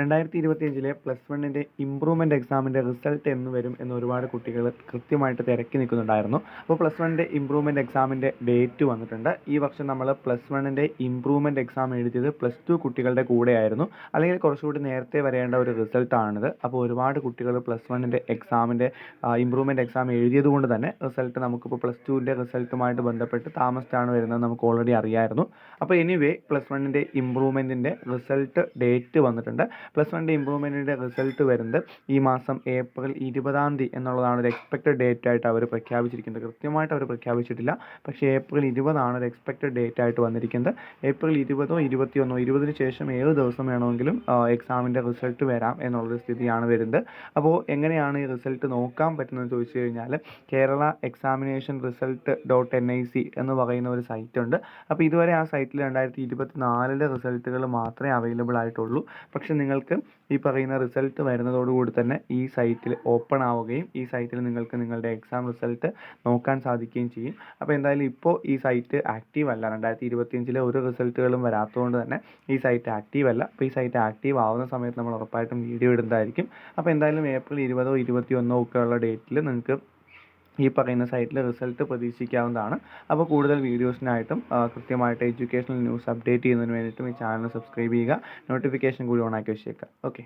രണ്ടായിരത്തി ഇരുപത്തിയഞ്ചിലെ പ്ലസ് വണ്ണിന്റെ ഇമ്പ്രൂവ്മെന്റ് എക്സാമിന്റെ റിസൾട്ട് എന്ന് വരും എന്ന് ഒരുപാട് കുട്ടികൾ കൃത്യമായിട്ട് തിരക്കി നിൽക്കുന്നുണ്ടായിരുന്നു. അപ്പോൾ പ്ലസ് വണ്ണിന്റെ ഇമ്പ്രൂവ്മെന്റ് എക്സാമിന്റെ ഡേറ്റ് വന്നിട്ടുണ്ട്. ഈ വർഷം നമ്മൾ പ്ലസ് വണ്ണിന്റെ ഇമ്പ്രൂവ്മെന്റ് എക്സാം എഴുതിയത് പ്ലസ് ടു കുട്ടികളുടെ കൂടെയായിരുന്നു. അല്ലെങ്കിൽ കുറച്ചുകൂടി നേരത്തെ വരേണ്ട ഒരു റിസൾട്ടാണിത് അപ്പോൾ ഒരുപാട് കുട്ടികൾ പ്ലസ് വണ്ണിന്റെ എക്സാമിന്റെ ഇമ്പ്രൂവ്മെന്റ് എക്സാം എഴുതിയത് കൊണ്ട് തന്നെ റിസൾട്ട് നമുക്കിപ്പോൾ പ്ലസ് ടുവിന്റെ റിസൾട്ടുമായിട്ട് ബന്ധപ്പെട്ട് താമസിച്ചാണ് വരുന്നത് നമുക്ക് ഓൾറെഡി അറിയായിരുന്നു. അപ്പോൾ എനിവേ പ്ലസ് വണ്ണിന്റെ ഇമ്പ്രൂവ്മെന്റിന്റെ റിസൾട്ട് ഡേറ്റ് വന്നിട്ടുണ്ട്. പ്ലസ് വണ്ണിന്റെ ഇമ്പ്രൂവ്മെന്റിന്റെ റിസൾട്ട് വരുന്നത് ഈ മാസം ഏപ്രിൽ ഇരുപതാം തീയതി എന്നുള്ളതാണ്. ഒരു എക്സ്പെക്റ്റഡ് ഡേറ്റ് ആയിട്ട് അവർ പ്രഖ്യാപിച്ചിരിക്കുന്നത്. കൃത്യമായിട്ട് അവർ പ്രഖ്യാപിച്ചിട്ടില്ല. പക്ഷേ ഏപ്രിൽ ഇരുപതാണ് ഒരു എക്സ്പെക്റ്റഡ് ഡേറ്റ് ആയിട്ട് വന്നിരിക്കുന്നത്. ഏപ്രിൽ ഇരുപതോ ഇരുപത്തിയൊന്നോ ഇരുപതിന് ശേഷം ഏത് ദിവസം വേണമെങ്കിലും എക്സാമിന്റെ റിസൾട്ട് വരാം എന്നുള്ളൊരു സ്ഥിതിയാണ് വരുന്നത്. അപ്പോൾ എങ്ങനെയാണ് ഈ റിസൾട്ട് നോക്കാൻ പറ്റുന്നത് ചോദിച്ചു കഴിഞ്ഞാൽ Kerala examination result dot N I C എന്ന് പറയുന്ന ഒരു സൈറ്റ് ഉണ്ട്. അപ്പോൾ ഇതുവരെ ആ സൈറ്റിൽ രണ്ടായിരത്തി ഇരുപത്തി നാലിലെ റിസൾട്ടുകൾ മാത്രമേ അവൈലബിൾ ആയിട്ടുള്ളൂ. പക്ഷേ നിങ്ങൾക്ക് ഈ പറയുന്ന റിസൾട്ട് വരുന്നതോടുകൂടി തന്നെ ഈ സൈറ്റിൽ ഓപ്പൺ ആവുകയും ഈ സൈറ്റിൽ നിങ്ങൾക്ക് നിങ്ങളുടെ എക്സാം റിസൾട്ട് നോക്കാൻ സാധിക്കുകയും ചെയ്യും. അപ്പോൾ എന്തായാലും ഇപ്പോൾ ഈ സൈറ്റ് ആക്റ്റീവ് അല്ല. രണ്ടായിരത്തി ഇരുപത്തിയഞ്ചിലെ ഒരു റിസൾട്ടുകളും വരാത്തതുകൊണ്ട് തന്നെ ഈ സൈറ്റ് ആക്റ്റീവ് അല്ല. അപ്പോൾ ഈ സൈറ്റ് ആക്റ്റീവ് ആവുന്ന സമയത്ത് നമ്മൾ ഉറപ്പായിട്ടും വീഡിയോ ഇടുന്നതായിരിക്കും. അപ്പോൾ എന്തായാലും ഏപ്രിൽ ഇരുപതോ ഇരുപത്തിയൊന്നോ ഒക്കെ ഉള്ള ഡേറ്റിൽ നിങ്ങൾക്ക് ഈ പറയുന്ന സൈറ്റിൽ റിസൾട്ട് പ്രതീക്ഷിക്കാവുന്നതാണ്. അപ്പോൾ കൂടുതൽ വീഡിയോസിനായിട്ടും കൃത്യമായിട്ട് എഡ്യൂക്കേഷണൽ ന്യൂസ് അപ്ഡേറ്റ് ചെയ്യുന്നതിന് വേണ്ടിയിട്ടും ഈ ചാനൽ സബ്സ്ക്രൈബ് ചെയ്യുക. നോട്ടിഫിക്കേഷൻ കൂടി ഓൺ ആക്കി വെച്ചേക്കുക. ഓക്കെ